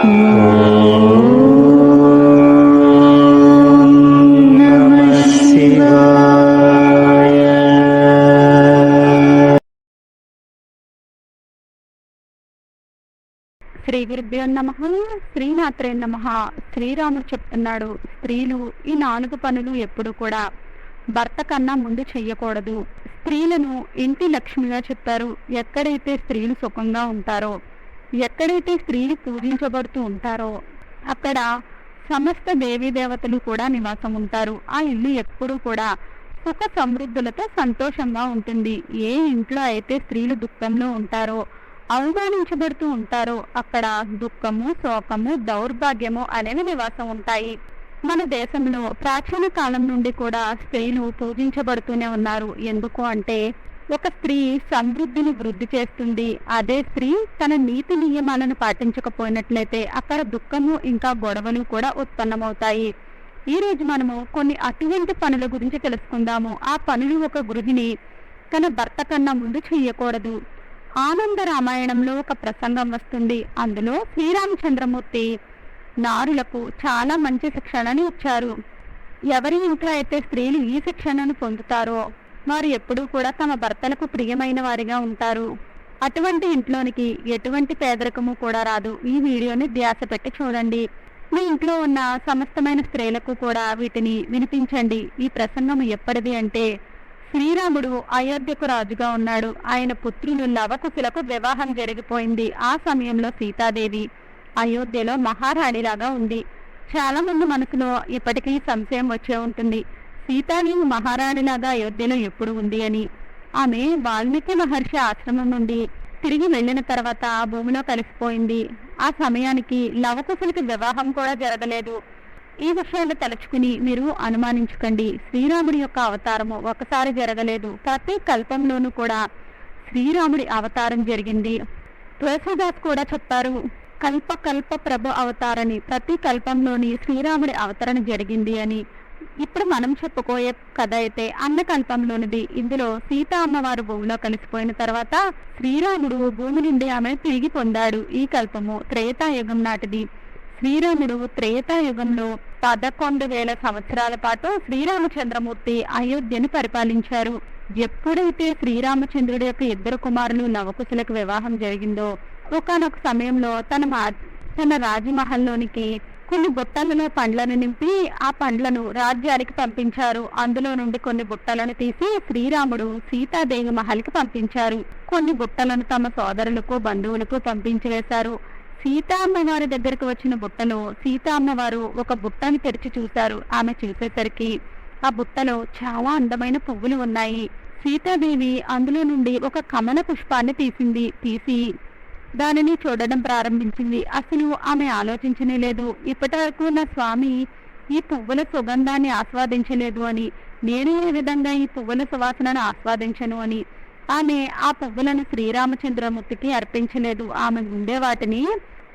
శ్రీ గురుభ్యో నమ శ్రీనాథ్రే నమ. శ్రీరాముడు చెప్తున్నాడు స్త్రీలు ఈ నాలుగు పనులు ఎప్పుడు కూడా భర్త కన్నా ముందు చెయ్యకూడదు. స్త్రీలను ఇంటి లక్ష్మిగా చెప్పారు. ఎక్కడైతే స్త్రీలు సుఖంగా ఉంటారో ఎక్కడైతే స్త్రీలు పూజించబడుతూ ఉంటారో అక్కడ సమస్త దేవీ దేవతలు కూడా నివాసం ఉంటారు. ఆ ఇల్లు ఎప్పుడూ కూడా సుఖ సమృద్ధులతో సంతోషంగా ఉంటుంది. ఏ ఇంట్లో అయితే స్త్రీలు దుఃఖంలో ఉంటారో అవమానించబడుతూ ఉంటారో అక్కడ దుఃఖము శోకము దౌర్భాగ్యము అనేవి నివాసం ఉంటాయి. మన దేశంలో ప్రాచీన కాలం నుండి కూడా స్త్రీలు పూజించబడుతూనే ఉన్నారు. ఎందుకు అంటే ఒక స్త్రీ సమృద్ధిని వృద్ధి చేస్తుంది. అదే స్త్రీ తన నీతి నియమాలను పాటించకపోయినట్లయితే అక్కడ దుఃఖము ఇంకా గొడవలు కూడా ఉత్పన్నమవుతాయి. ఈ రోజు మనము కొన్ని అటువంటి పనుల గురించి తెలుసుకుందాము. ఆ పనులు ఒక గృహిణి తన భర్త కన్నా ముందు చెయ్యకూడదు. ఆనంద రామాయణంలో ఒక ప్రసంగం వస్తుంది. అందులో శ్రీరామచంద్రమూర్తి నారులకు చాలా మంచి శిక్షణని ఇచ్చారు. ఎవరి ఇంట్లో అయితే స్త్రీలు ఈ శిక్షణను పొందుతారో వారు ఎప్పుడూ కూడా తమ భర్తలకు ప్రియమైన వారిగా ఉంటారు. అటువంటి ఇంట్లోనికి ఎటువంటి పేదరికము కూడా రాదు. ఈ వీడియోని ధ్యాస పెట్టి చూడండి. మీ ఇంట్లో ఉన్న సమస్తమైన స్త్రీలకు కూడా వీటిని వినిపించండి. ఈ ప్రసంగం ఎప్పటిది అంటే శ్రీరాముడు అయోధ్యకు రాజుగా ఉన్నాడు. ఆయన పుత్రులు లవకుశులకు వివాహం జరిగిపోయింది. ఆ సమయంలో సీతాదేవి అయోధ్యలో మహారాణిలాగా ఉంది. చాలా మంది మనసులో ఇప్పటికీ సంశయం వచ్చే ఉంటుంది. సీతాదేవి మహారాణిలాగా అయోధ్యలో ఎప్పుడు ఉంది అని. ఆమె వాల్మీకి మహర్షి ఆశ్రమం నుండి తిరిగి వెళ్ళిన తర్వాత ఆ భూమిలో కలిసిపోయింది. ఆ సమయానికి లవకుశులకి వివాహం కూడా జరగలేదు. ఈ విషయాలు తలుచుకుని మీరు అనుమానించకండి. శ్రీరాముడి యొక్క అవతారము ఒకసారి జరగలేదు. ప్రతి కల్పంలోనూ కూడా శ్రీరాముడి అవతారం జరిగింది. తులసిదాస్ కూడా చెప్పారు కల్ప కల్ప ప్రభు అవతారని. ప్రతి కల్పంలోని శ్రీరాముడి అవతరణ జరిగింది అని. ఇప్పుడు మనం చెప్పుకోయే కథ అయితే అన్న కల్పంలోనిది ఇందులో సీత అమ్మవారు భూమిలో కలిసిపోయిన తర్వాత శ్రీరాముడు భూమి నుండి ఆమె తిరిగి పొందాడు ఈ కల్పము త్రేతాయుగం నాటిది. శ్రీరాముడు త్రేతాయుగంలో పదకొండు వేల సంవత్సరాల పాటు శ్రీరామచంద్రమూర్తి అయోధ్యను పరిపాలించారు. ఎప్పుడైతే శ్రీరామచంద్రుడి యొక్క ఇద్దరు కుమారులు నవకుశులకు వివాహం జరిగిందో ఒకనొక సమయంలో తన తన రాజమహల్లోనికి కొన్ని బుట్టలలో పండ్లను నింపి ఆ పండ్లను రాజ్యానికి పంపించారు. అందులో నుండి కొన్ని బుట్టలను తీసి శ్రీరాముడు సీతాదేవి మహల్కి పంపించారు. కొన్ని బుట్టలను తమ సోదరులకు బంధువులకు పంపించి వేశారు సీతా అమ్మవారి దగ్గరకు వచ్చిన బుట్టలో సీతా అమ్మవారు ఒక బుట్టను తెరిచి చూశారు. ఆమె చూసేసరికి ఆ బుట్టలో చాలా అందమైన పువ్వులు ఉన్నాయి. సీతాదేవి అందులో నుండి ఒక కమల పుష్పాన్ని తీసింది. తీసి దానిని చూడడం ప్రారంభించింది. అసలు ఆమె ఆలోచించనే లేదు. ఇప్పటి వరకు నా స్వామి ఈ పువ్వుల సుగంధాన్ని ఆస్వాదించలేదు అని నేను ఏ విధంగా ఈ పువ్వుల సువాసనను ఆస్వాదించను అని. ఆమె ఆ పువ్వులను శ్రీరామచంద్రమూర్తికి అర్పించలేదు. ఆమె ఉండే వాటిని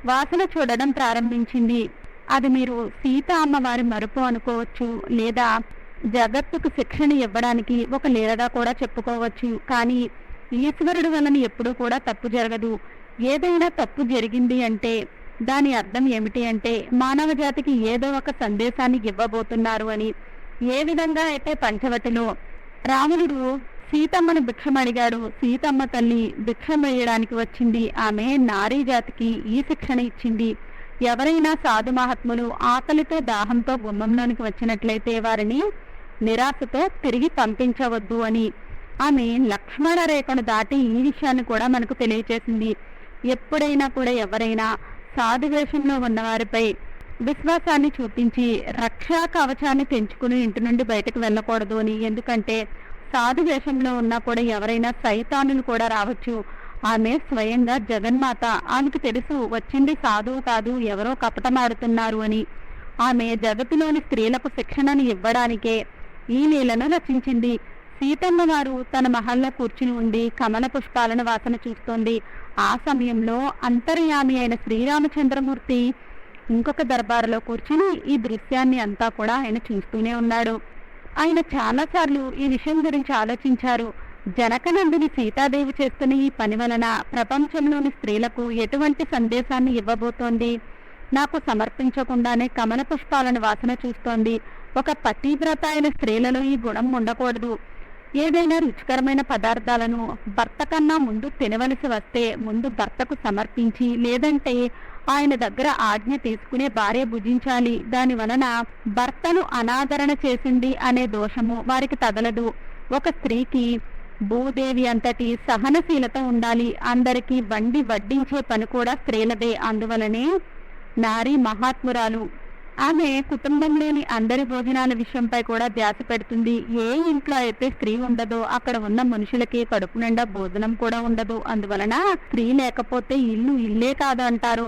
వాసన చూడడం ప్రారంభించింది. అది మీరు సీత అమ్మవారి మరుపు అనుకోవచ్చు లేదా జగత్తుకు శిక్షణ ఇవ్వడానికి ఒక లీలగా కూడా చెప్పుకోవచ్చు. కానీ ఈశ్వరుడు వలన ఎప్పుడూ కూడా తప్పు జరగదు. ఏదైనా తప్పు జరిగింది అంటే దాని అర్థం ఏమిటి అంటే మానవ జాతికి ఏదో ఒక సందేశాన్ని ఇవ్వబోతున్నారు అని. ఏ విధంగా అయితే పంచవటిలో రావణుడు సీతమ్మను భిక్షం అడిగాడు సీతమ్మ తల్లి భిక్షం వేయడానికి వచ్చింది ఆమె నారీ జాతికి ఈ శిక్షణ ఇచ్చింది. ఎవరైనా సాధు మహాత్ములు ఆకలితో దాహంతో గుమ్మంలోనికి వచ్చినట్లయితే వారిని నిరాశతో తిరిగి పంపించవద్దు అని. ఆమె లక్ష్మణ రేఖను దాటి ఈ విషయాన్ని కూడా మనకు తెలియచేసింది. ఎప్పుడైనా కూడా ఎవరైనా సాధు వేషంలో ఉన్నవారిపై విశ్వాసాన్ని చూపించి రక్షా కవచాన్ని తెంచుకుని ఇంటి నుండి బయటకు వెళ్ళకూడదు అని. ఎందుకంటే సాధు వేషంలో ఉన్నా కూడా ఎవరైనా సైతానులు కూడా రావచ్చు. ఆమె స్వయంగా జగన్మాత ఆమెకు తెలుసు వచ్చింది సాధువు కాదు ఎవరో కపటమాడుతున్నారు అని. ఆమె జగత్తులోని స్త్రీలకు శిక్షణను ఇవ్వడానికే ఈ నీళ్ళను రచించింది. సీతమ్మ గారు తన మహల్లో కూర్చుని ఉండి కమల పుష్పాలను వాసన చూస్తోంది. ఆ సమయంలో అంతర్యామి అయిన శ్రీరామచంద్రమూర్తి ఇంకొక దర్బారులో కూర్చుని ఈ దృశ్యాన్ని అంతా కూడా ఆయన చూస్తూనే ఉన్నాడు. ఆయన చాలాసార్లు ఈ విషయం గురించి ఆలోచించారు. జనకనందిని సీతాదేవి చేస్తున్న ఈ పని వలన ప్రపంచంలోని స్త్రీలకు ఎటువంటి సందేశాన్ని ఇవ్వబోతోంది? నాకు సమర్పించకుండానే కమల పుష్పాలను వాసన చూస్తోంది. ఒక పతివ్రత అయిన స్త్రీలలో ఈ గుణం ఉండకూడదు. ఏదైనా రుచికరమైన పదార్థాలను భర్త కన్నా ముందు తినవలసి వస్తే ముందు భర్తకు సమర్పించి లేదంటే ఆయన దగ్గర ఆజ్ఞ తీసుకునే భార్య భుజించాలి. దాని వలన భర్తను అనాదరణ చేసింది అనే దోషము వారికి తగలదు. ఒక స్త్రీకి భూదేవి అంతటి సహనశీలత ఉండాలి. అందరికీ వండి వడ్డించే పని కూడా స్త్రీలదే. అందువలనే నారీ మహాత్మురాలు ఆమె కుటుంబంలోని అందరి భోజనాల విషయంపై కూడా ధ్యాస పెడుతుంది. ఏ ఇంట్లో అయితే స్త్రీ ఉండదో అక్కడ ఉన్న మనుషులకి కడుపు నిండా భోజనం కూడా ఉండదు. అందువలన స్త్రీ లేకపోతే ఇల్లు ఇల్లే కాదు అంటారు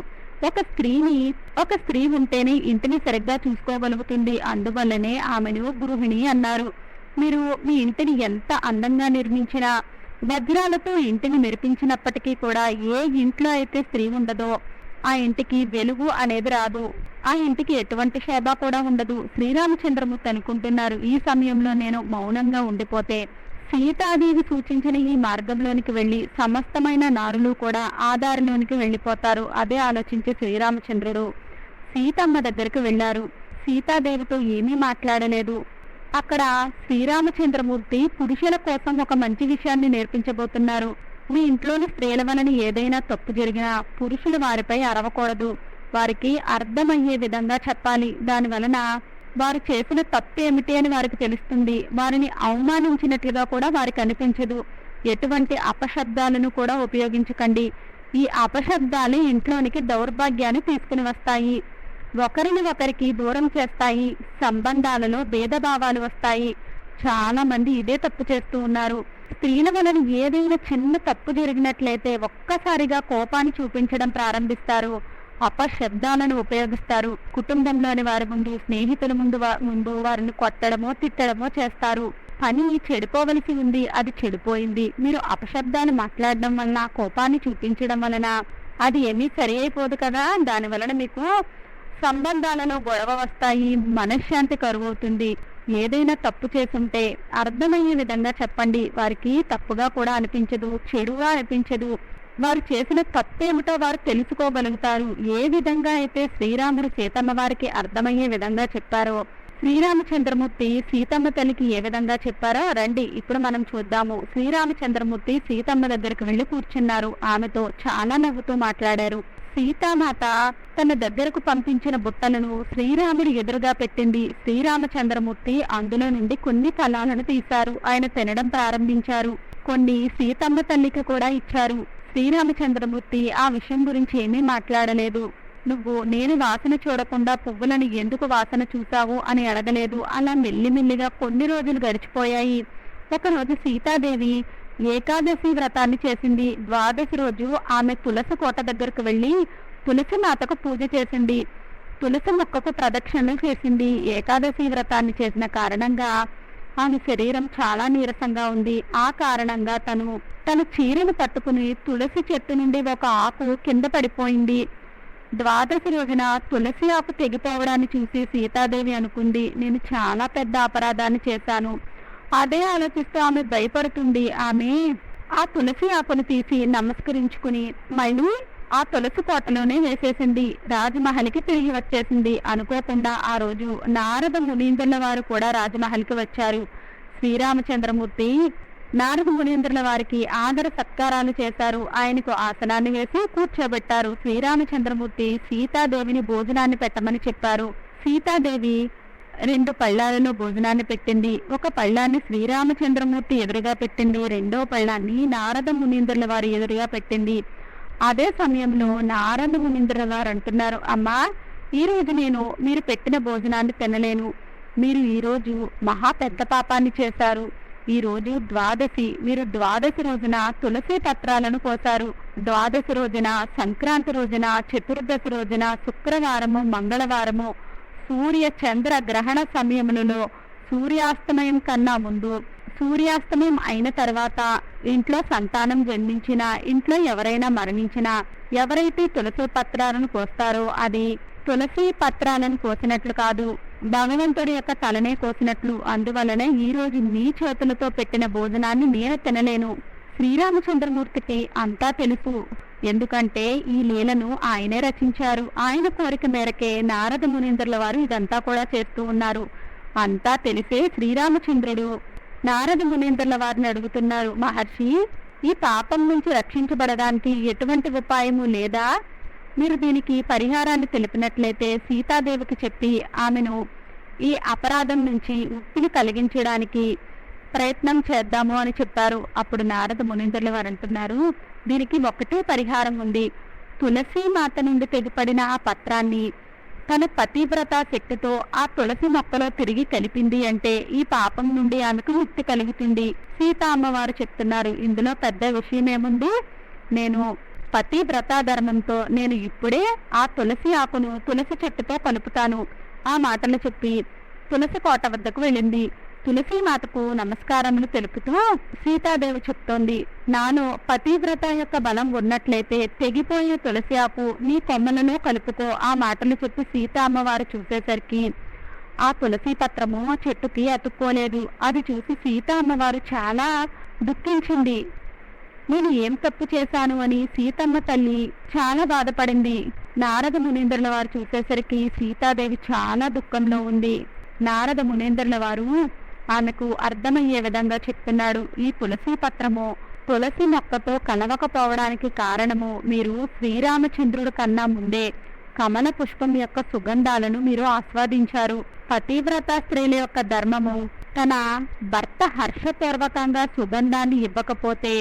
ఒక స్త్రీని ఒక స్త్రీ ఉంటేనే ఇంటిని సరిగ్గా చూసుకోగలుగుతుంది. అందువల్లనే ఆమెను గృహిణి అన్నారు. మీరు మీ ఇంటిని ఎంత అందంగా నిర్మించినా వజ్రాలతో ఇంటిని మెరిపించినప్పటికీ కూడా ఏ ఇంట్లో అయితే స్త్రీ ఉండదో ఆ ఇంటికి వెలుగు అనేది రాదు. ఆ ఇంటికి ఎటువంటి శోభ కూడా ఉండదు. శ్రీరామచంద్రమూర్తి అనుకుంటున్నారు ఈ సమయంలో నేను మౌనంగా ఉండిపోతే సీతాదేవి సూచించిన ఈ మార్గంలోనికి వెళ్ళి సమస్తమైన నారులు కూడా ఆధారంలోనికి వెళ్ళిపోతారు. అదే ఆలోచించి శ్రీరామచంద్రుడు సీతమ్మ దగ్గరికి వెళ్ళారు సీతాదేవితో ఏమీ మాట్లాడలేదు. అక్కడ శ్రీరామచంద్రమూర్తి పురుషుల కోసం ఒక మంచి విషయాన్ని నేర్పించబోతున్నారు. మీ ఇంట్లోని స్త్రీల వలన ఏదైనా తప్పు జరిగినా పురుషులు వారిపై అరవకూడదు. వారికి అర్థమయ్యే విధంగా చెప్పాలి. దాని వలన వారు చేసిన తప్పు ఏమిటి అని వారికి తెలుస్తుంది. వారిని అవమానించినట్లుగా కూడా వారికి అనిపించదు. ఎటువంటి అపశబ్దాలను కూడా ఉపయోగించకండి. ఈ అపశబ్దాలు ఇంట్లోనికి దౌర్భాగ్యాన్ని తీసుకుని వస్తాయి. ఒకరిని ఒకరికి దూరం చేస్తాయి. సంబంధాలలో భేదభావాలు వస్తాయి. చాలా మంది ఇదే తప్పు చేస్తూ ఉన్నారు. స్త్రీల వలన ఏదైనా చిన్న తప్పు జరిగినట్లయితే ఒక్కసారిగా కోపాన్ని చూపించడం ప్రారంభిస్తారు. అపశబ్దాలను ఉపయోగిస్తారు. కుటుంబంలోని వారి ముందు స్నేహితుల ముందు ముందు వారిని కొట్టడమో తిట్టడమో చేస్తారు. పని చెడిపోవలసి ఉంది అది చెడిపోయింది. మీరు అపశబ్దాలు మాట్లాడడం వలన కోపాన్ని చూపించడం వలన. అది ఏమీ సరి అయిపోదు కదా. దాని వలన మీకు సంబంధాలలో గొడవ వస్తాయి మనశ్శాంతి కరువవుతుంది. ఏదైనా తప్పు చేసుంటే అర్థమయ్యే విధంగా చెప్పండి. వారికి తప్పుగా కూడా అనిపించదు చెడుగా అనిపించదు. వారు చేసిన తప్పేమిటో వారు తెలుసుకోగలుగుతారు. ఏ విధంగా అయితే శ్రీరాముడు సీతమ్మ వారికి అర్థమయ్యే విధంగా చెప్పారో శ్రీరామచంద్రమూర్తి సీతమ్మ తల్లికి ఏ విధంగా చెప్పారో రండి ఇప్పుడు మనం చూద్దాము. శ్రీరామచంద్రమూర్తి సీతమ్మ దగ్గరికి వెళ్ళి కూర్చున్నారు. ఆమెతో చాలా నవ్వుతూ మాట్లాడారు. సీతామాత తన దగ్గరకు పంపించిన బుట్టలను శ్రీరాముడు ఎదురుగా పెట్టింది. శ్రీరామచంద్రమూర్తి అందులో నుండి కొన్ని ఫలాలను తీశారు. ఆయన తినడం ప్రారంభించారు. కొన్ని సీతమ్మ తల్లికి కూడా ఇచ్చారు. శ్రీరామచంద్రమూర్తి ఆ విషయం గురించి ఏమీ మాట్లాడలేదు. నువ్వు నేను వాసన చూడకుండా పువ్వులను ఎందుకు వాసన చూసావు అని అడగలేదు. అలా మెల్లిమెల్లిగా కొన్ని రోజులు గడిచిపోయాయి. ఒకరోజు సీతాదేవి ఏకాదశి వ్రతాన్ని చేసింది. ద్వాదశి రోజు ఆమె తులసి కోట దగ్గరకు వెళ్ళి తులసి మాతకు పూజ చేసింది. తులసి మొక్కకు ప్రదక్షిణలు చేసింది. ఏకాదశి వ్రతాన్ని చేసిన కారణంగా ఆమె శరీరం చాలా నీరసంగా ఉంది. ఆ కారణంగా తను తన చీరను పట్టుకుని తులసి చెట్టు నుండి ఒక ఆకు కింద పడిపోయింది. ద్వాదశి రోజున తులసి ఆకు తెగిపోవడాన్ని చూసి సీతాదేవి అనుకుంది నేను చాలా పెద్ద అపరాధాన్ని చేశాను. అదే ఆలోచిస్తూ ఆమె భయపడుతుంది. ఆమె ఆ తులసి ఆకును తీసి నమస్కరించుకుని మళ్ళీ ఆ తులసి కోటలోనే వేసేసింది. రాజమహల్కి తిరిగి వచ్చేసింది. అనుకోకుండా ఆ రోజు నారద మునీందుల వారు కూడా రాజమహల్కి వచ్చారు. శ్రీరామచంద్రమూర్తి నారద మునీంద్రుల వారికి ఆదర సత్కారాలు చేశారు. ఆయనకు ఆసనాన్ని వేసి కూర్చోబెట్టారు. శ్రీరామచంద్రమూర్తి సీతాదేవిని భోజనాన్ని పెట్టమని చెప్పారు. సీతాదేవి రెండు పళ్ళాలను భోజనాన్ని పెట్టింది. ఒక పళ్ళాన్ని శ్రీరామచంద్రమూర్తి ఎదురుగా పెట్టింది రెండో పళ్ళాన్ని నారద మునీంద్రుల వారి ఎదురుగా పెట్టింది. అదే సమయంలో నారద మునీంద్రుల వారు అంటున్నారు అమ్మా ఈరోజు నేను మీరు పెట్టిన భోజనాన్ని తినలేను. మీరు ఈ రోజు మహా పెద్ద పాపాన్ని చేశారు. ఈ రోజు ద్వాదశి. మీరు ద్వాదశి రోజున తులసి పత్రాలను కోసారు ద్వాదశి రోజున సంక్రాంతి రోజున చతుర్దశి రోజున శుక్రవారము మంగళవారము సూర్య చంద్ర గ్రహణ సమయములలో సూర్యాస్తమయం కన్నా ముందు. సూర్యాస్తమయం అయిన తర్వాత ఇంట్లో సంతానం జన్మించిన ఇంట్లో ఎవరైనా మరణించినా ఎవరైతే తులసి పత్రాలను కోస్తారో అది తులసి పత్రాలను కోసినట్లు కాదు. భగవంతుడి యొక్క తలనే కోసినట్లు. అందువలన ఈ రోజు నీ చేతులతో పెట్టిన భోజనాన్ని నేను తినలేను. శ్రీరామచంద్రమూర్తికి అంతా తెలుసు. ఎందుకంటే ఈ లీలను ఆయనే రచించారు. ఆయన కోరిక మేరకే నారద మునీంద్రుల వారు ఇదంతా కూడా చేస్తూ ఉన్నారు. అంతా తెలిసే శ్రీరామచంద్రుడు. నారద మునీంద్రుల వారిని అడుగుతున్నారు మహర్షి ఈ పాపం నుంచి రక్షించబడడానికి ఎటువంటి ఉపాయము లేదా? మీరు దీనికి పరిహారాన్ని తెలిపినట్లయితే సీతాదేవికి చెప్పి ఆమెను ఈ అపరాధం నుంచి ముక్తిని కలిగించడానికి ప్రయత్నం చేద్దాము అని చెప్పారు. అప్పుడు నారద మునీంద్రుల వారు అంటున్నారు దీనికి ఒకటే పరిహారం ఉంది. తులసి మాత నుండి తెగిపడిన ఆ పత్రాన్ని తన పతివ్రత శక్తితో ఆ తులసి మొక్కలో తిరిగి కలిపింది అంటే ఈ పాపం నుండి ఆమెకు ముక్తి కలుగుతుంది. సీత అమ్మవారు చెప్తున్నారు ఇందులో పెద్ద విషయం ఏముంది నేను పతి వ్రతాధర్మంతో నేను ఇప్పుడే ఆ తులసి ఆకును తులసి చెట్టుతో కలుపుతాను ఆ మాటలు చెప్పి తులసి కోట వద్దకు వెళ్ళింది. తులసి మాతకు నమస్కారములు తెలుపుతూ సీతాదేవి చెప్తోంది నాను పతివ్రత యొక్క బలం ఉన్నట్లయితే తెగిపోయిన తులసి ఆకు నీ కొమ్మలను కలుపుతో ఆ మాటలు చెప్పి సీత అమ్మవారు చూసేసరికి ఆ తులసి పత్రము చెట్టుకి అతుక్కోలేదు. అది చూసి సీత అమ్మవారు చాలా దుఃఖించింది. నేను ఏం తప్పు చేశాను అని సీతమ్మ తల్లి చాలా బాధపడింది. నారద మునీంద్రుల వారు చూసేసరికి సీతాదేవి చాలా దుఃఖంలో ఉంది. నారద మునీంద్రుల వారు ఆమెకు అర్థమయ్యే విధంగా చెప్తున్నాడు. ఈ తులసి పత్రము తులసి మొక్కతో కలవకపోవడానికి కారణము మీరు శ్రీరామచంద్రుడు కన్నా ముందే కమల పుష్పం యొక్క సుగంధాలను మీరు ఆస్వాదించారు. పతివ్రత స్త్రీల యొక్క ధర్మము తన భర్త హర్షపూర్వకంగా సుగంధాన్ని ఇవ్వకపోతే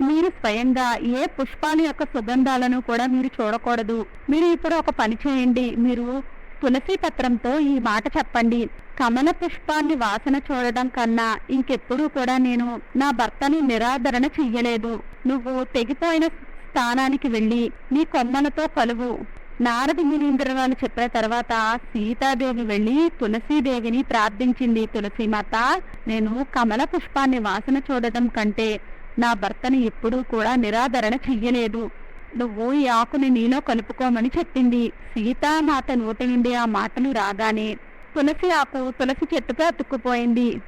మీరు స్వయంగా ఏ పుష్పాల యొక్క సుగంధాలను కూడా మీరు చూడకూడదు. మీరు ఇప్పుడు ఒక పని చేయండి. మీరు తులసి పత్రంతో ఈ మాట చెప్పండి. కమల పుష్పాన్ని వాసన చూడడం కన్నా ఇంకెప్పుడు కూడా నేను నా భర్తని నిరాదరణ చెయ్యలేదు. నువ్వు తెగిపోయిన స్థానానికి వెళ్ళి నీ కొమ్మలతో కలువు. నారద మునీంద్రరాలు చెప్పిన తర్వాత సీతాదేవి వెళ్ళి తులసీదేవిని ప్రార్థించింది. తులసీమాత నేను కమల పుష్పాన్ని వాసన చూడడం కంటే నా భర్తని ఎప్పుడూ కూడా నిరాదరణ చెయ్యలేదు. నువ్వు ఈ ఆకుని నీలో కలుపుకోమని చెప్పింది. సీతామాత నోటి నుండి ఆ మాటలు రాగానే తులసి ఆకు తులసి చెట్టుపై అతుక్కుపోయింది.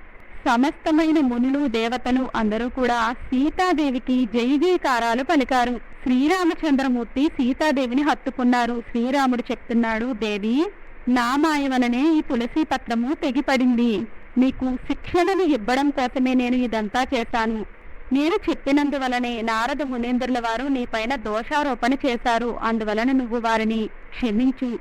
సమస్తమైన మునులు దేవతలు అందరూ కూడా సీతాదేవికి జై జయకారాలు పలికారు. శ్రీరామచంద్రమూర్తి సీతాదేవిని హత్తుకున్నారు. శ్రీరాముడు చెప్తున్నాడు దేవి నా మాయ వలనే ఈ తులసి పత్రము తెగిపడింది. నీకు శిక్షణను ఇవ్వడం కోసమే నేను ఇదంతా చేశాను. నేను చెప్పినందువలనే నారద మునేంద్రుల వారు నీ పైన దోషారోపణ చేశారు. అందువలన నువ్వు వారిని క్షమించు.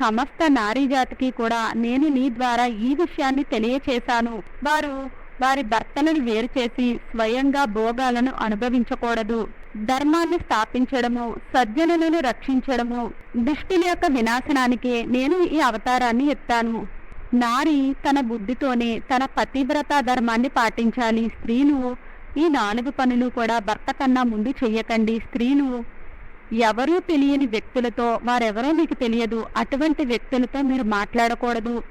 సమస్త నారీ జాతికి కూడా నేను నీ ద్వారా ఈ విషయాన్ని తెలియచేశాను. వారు వారి భర్తలను వేరు చేసి స్వయంగా భోగాలను అనుభవించకూడదు. ధర్మాన్ని స్థాపించడము సజ్జనులను రక్షించడము దుష్టుల యొక్క వినాశనానికే నేను ఈ అవతారాన్ని ఎత్తాను. నారి తన బుద్ధితోనే తన పతివ్రత ధర్మాన్ని పాటించాలి. స్త్రీలు ఈ నాలుగు పనులు కూడా భర్త కన్నా ముందు చెయ్యకండి స్త్రీలు. ఎవరూ తెలియని వ్యక్తులతో వారెవరో మీకు తెలియదు అటువంటి వ్యక్తులతో మీరు మాట్లాడకూడదు.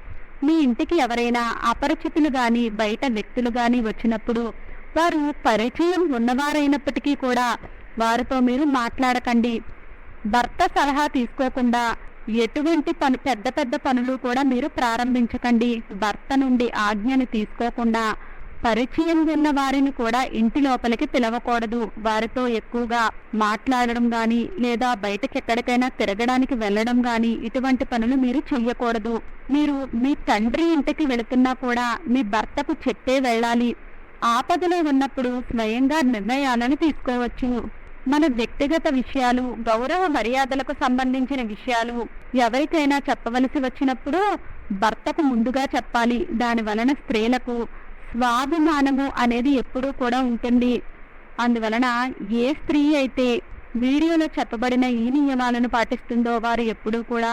మీ ఇంటికి ఎవరైనా అపరిచితులు గాని బయట వ్యక్తులు గాని వచ్చినప్పుడు వారు పరిచయం ఉన్నవారైనప్పటికీ కూడా వారితో మీరు మాట్లాడకండి. భర్త సలహా తీసుకోకుండా ఎటువంటి పను పెద్ద పెద్ద పనులు కూడా మీరు ప్రారంభించకండి. భర్త నుండి ఆజ్ఞను తీసుకోకుండా పరిచయం ఉన్న వారిని కూడా ఇంటి లోపలికి పిలవకూడదు. వారితో ఎక్కువగా మాట్లాడడం గాని లేదా బయటకి ఎక్కడికైనా తిరగడానికి వెళ్ళడం గాని ఇటువంటి పనులు మీరు చెయ్యకూడదు. మీరు మీ తండ్రి ఇంటికి వెళుతున్నా కూడా మీ భర్తకు చెప్పే వెళ్ళాలి. ఆపదలో ఉన్నప్పుడు స్వయంగా నిర్ణయాలను తీసుకోవచ్చు. మన వ్యక్తిగత విషయాలు గౌరవ మర్యాదలకు సంబంధించిన విషయాలు ఎవరికైనా చెప్పవలసి వచ్చినప్పుడు భర్తకు ముందుగా చెప్పాలి. దాని వలన స్త్రీలకు స్వాభిమానము అనేది ఎప్పుడూ కూడా ఉంటుంది. అందువలన ఏ స్త్రీ అయితే వీడియోలో చెప్పబడిన ఈ నియమాలను పాటిస్తుందో వారు ఎప్పుడూ కూడా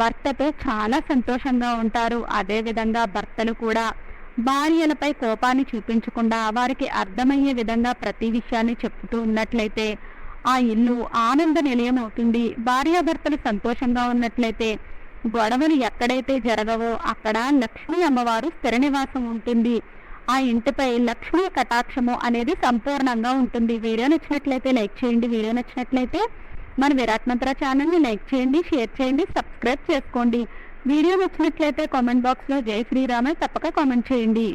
భర్తతో చాలా సంతోషంగా ఉంటారు. అదే విధంగా భర్తలు కూడా భార్యలపై కోపాన్ని చూపించకుండా వారికి అర్థమయ్యే విధంగా ప్రతి విషయాన్ని చెప్తూ ఉన్నట్లయితే ఆ ఇల్లు ఆనంద నిలయం అవుతుంది. భార్యాభర్తలు సంతోషంగా ఉన్నట్లయితే గొడవలు ఎక్కడైతే జరగవో అక్కడ లక్ష్మీ అమ్మవారు స్థిర నివాసం ఉంటుంది. ఆ ఇంటిపై లక్ష్మీ కటాక్షము అనేది సంపూర్ణంగా ఉంటుంది. వీడియో నచ్చినట్లయితే లైక్ చేయండి. వీడియో నచ్చినట్లయితే మన విరాట్ మంత్ర ఛానల్ని లైక్ చేయండి షేర్ చేయండి సబ్స్క్రైబ్ చేసుకోండి. వీడియో నచ్చినట్లయితే కామెంట్ బాక్స్లో జై శ్రీరామే తప్పక కామెంట్ చేయండి.